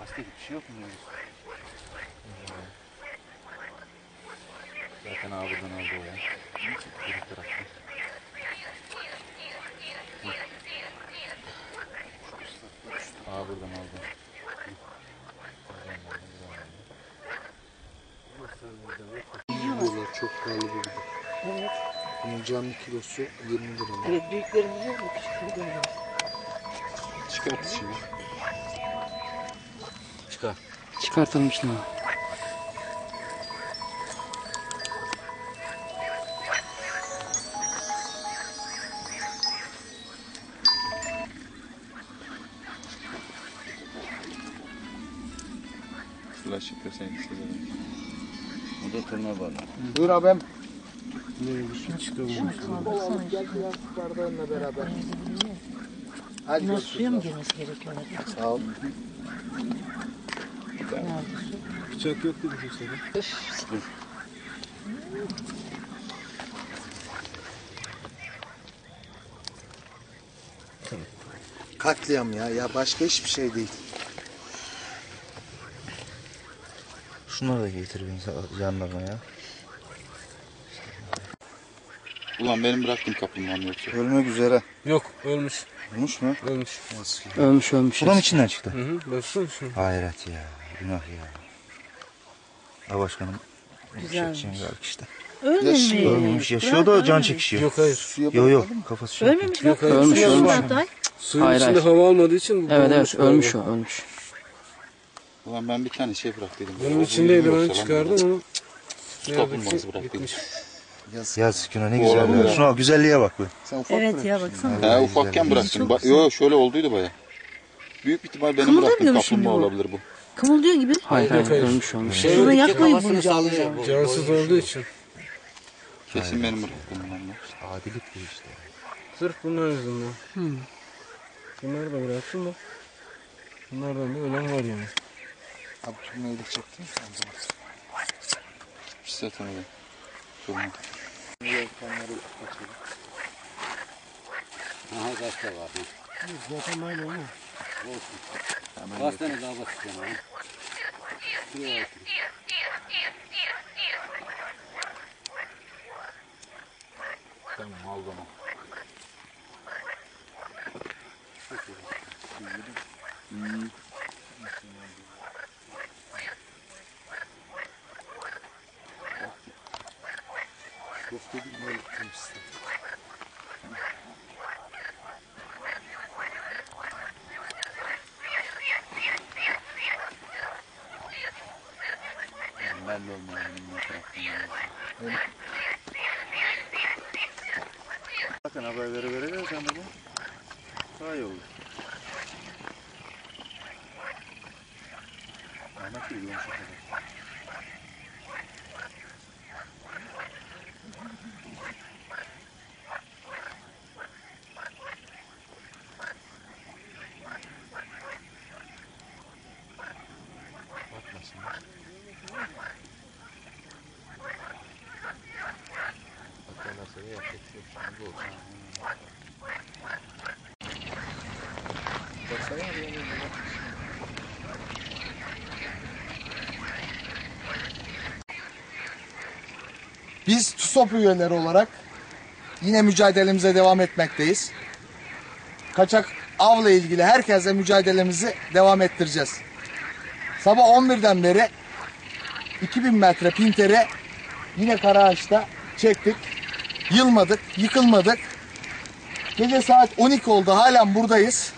Başka bir şey yok mu? Zaten abi buradan aldı o ya. Bir tarafta. Aa buradan aldı. Diyorlar çok pahalı bir biber. Evet. Bunun canlı kilosu 20 lira. Evet büyüklerini biliyor musun? Küçükleri bilmiyorum. Çıkart şimdi. Çıkar. Çıkartalım şimdi. Flash çıkarsan yükselir. Bu da turna var. Buyur abim. Baksana. Gel biraz bardağınla beraber. Hadi görüşürüz suya mı girmesi gerekiyor? Sağ ol. Bıçak yok dedi kimsede. Katliam ya. Ya başka hiçbir şey değil. Şunları da getir benim yanlarına ya. Ulan benim bıraktım kaplumbağam yoksa. Ölmek üzere. Yok ölmüş. Olmuş mu? Ölmüş. Ölmüş ölmüş. Buranın içinden çıktı. Hı hı. Baksana şunu. Hayret ya. Günah ya. Ha başkanım. Güzelmiş. Galiba işte. Ölmemiş. Ölmemiş. Yaşıyor da can çekişiyor. Yok hayır. Yok yok. Kafası şey. Ölmemiş Yok, hayır. Ölmüş, Suya ölmüş. bak Hatay. Suyun Hayır, içinde hayır. hava almadığı için Evet evet ölmüş o ölmüş. Ulan ben bir tane şey bıraktıydım. O içindeydi ben çıkardım onu. Su ki bıraktıydım. Yaz günah ne güzel. olabilir. ya. Şuna bak, güzelliğe bak be. Sen ufak Evet ya baksana. He ufakken bıraktım. Ba-. Yo şöyle olduydu baya. Büyük bir ihtimal benim Kımıldamıyor bıraktığım mu şimdi kaplumbağa bu? olabilir bu. Kımıldıyor gibi. Hayır hayır hayır. ölmüş ölmüş. Şey, Şunu yakmayın bunu. Cansız olduğu için. Kesin benim bıraktığım bunlar. Adilik bu işte. Sırf bunlar yüzünden. Bunları da bıraktım da. Bunlardan da ölen var yani. Abi turnayı da çektin mi sen de? Pis zaten öyle. Yelkenleri açalım. Aha gazete var. Ha. Zaten aynı ama. Gazeteni daha basacağım ha. Şuraya bak. Tamam al bunu. Köfte gibi böyle tutmuşsun. Ben de. Ne taraftan Bakın haber vere vere vere sen de bu. Daha iyi olur. Ahmet gibi yumuşak kadar. Biz TUSOP üyeleri olarak yine mücadelemize devam etmekteyiz. Kaçak avla ilgili herkese mücadelemizi devam ettireceğiz. Sabah 11'den beri 2000 metre pinteri yine Karaağaç'ta çektik. Yılmadık, yıkılmadık. Gece saat 12 oldu halen buradayız.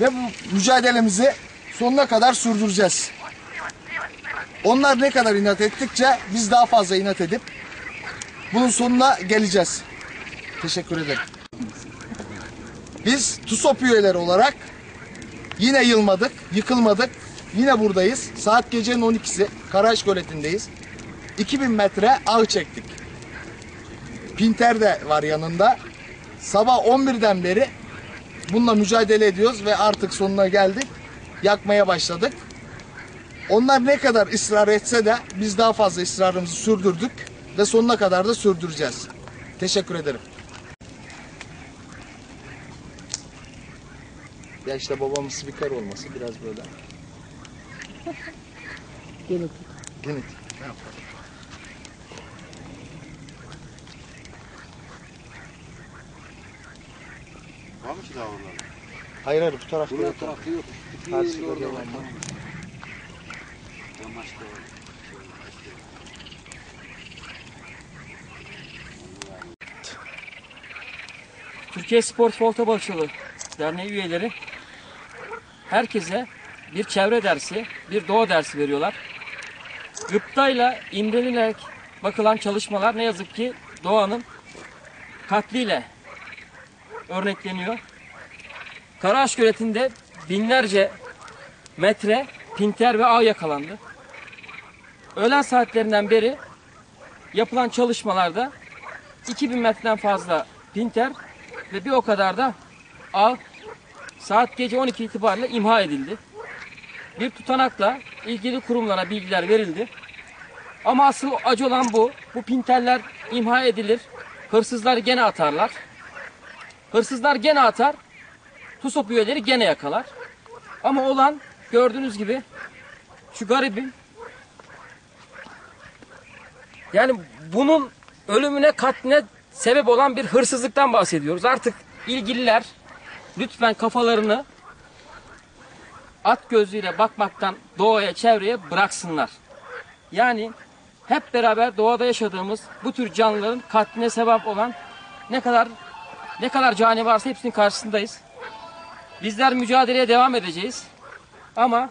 Ve bu mücadelemizi sonuna kadar sürdüreceğiz. Onlar ne kadar inat ettikçe biz daha fazla inat edip bunun sonuna geleceğiz. Teşekkür ederim. Biz TUSOP üyeleri olarak yine yılmadık, yıkılmadık. Yine buradayız. Saat gecenin 12'si. Karaş Göleti'ndeyiz. 2000 metre ağ çektik. Pinter de var yanında. Sabah 11'den beri bununla mücadele ediyoruz ve artık sonuna geldik. Yakmaya başladık. Onlar ne kadar ısrar etse de biz daha fazla ısrarımızı sürdürdük ve sonuna kadar da sürdüreceğiz. Teşekkür ederim. Ya işte babamın spiker olması biraz böyle. Genetik. Genetik. Ne yapalım? Mı ki daha oralarda? Hayır hayır bu tarafta Bunun yok. tarafta yok. Yerinde orada var. var. Yamaçta var. Türkiye Spor Volta Balıkçılığı Derneği üyeleri herkese bir çevre dersi, bir doğa dersi veriyorlar. Gıptayla imrenilerek bakılan çalışmalar ne yazık ki doğanın katliyle örnekleniyor. Karaağaç Göleti'nde binlerce metre pinter ve ağ yakalandı. Öğlen saatlerinden beri yapılan çalışmalarda 2000 metreden fazla pinter ve bir o kadar da ağ saat gece 12 itibariyle imha edildi. Bir tutanakla ilgili kurumlara bilgiler verildi. Ama asıl acı olan bu. Bu pinterler imha edilir. Hırsızlar gene atarlar. Hırsızlar gene atar. TUSOP üyeleri gene yakalar. Ama olan gördüğünüz gibi şu garibin yani bunun ölümüne katline sebep olan bir hırsızlıktan bahsediyoruz. Artık ilgililer lütfen kafalarını at gözüyle bakmaktan doğaya, çevreye bıraksınlar. Yani hep beraber doğada yaşadığımız bu tür canlıların katline sebep olan ne kadar ne kadar cani varsa hepsinin karşısındayız. Bizler mücadeleye devam edeceğiz. Ama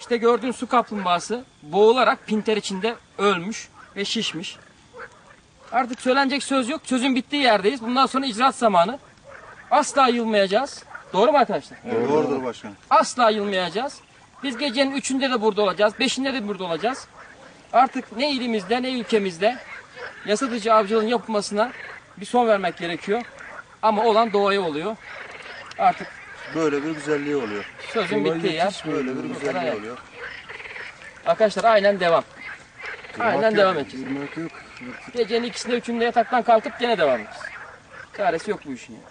işte gördüğün su kaplumbağası boğularak pinter içinde ölmüş ve şişmiş. Artık söylenecek söz yok. Sözün bittiği yerdeyiz. Bundan sonra icraat zamanı. Asla yılmayacağız. Doğru mu arkadaşlar? Doğrudur başkanım. Asla yılmayacağız. Biz gecenin üçünde de burada olacağız. Beşinde de burada olacağız. Artık ne ilimizde ne ülkemizde yasa dışı avcılığın yapılmasına bir son vermek gerekiyor. Ama olan doğaya oluyor. Artık Böyle bir güzelliği oluyor. sözün bittiği yer. Böyle bir güzelliği oluyor. Arkadaşlar aynen devam. Aynen yok, devam edeceğiz. Yok. Gecenin ikisinde üçünde yataktan kalkıp gene devam edeceğiz. Çaresi yok bu işin. yani.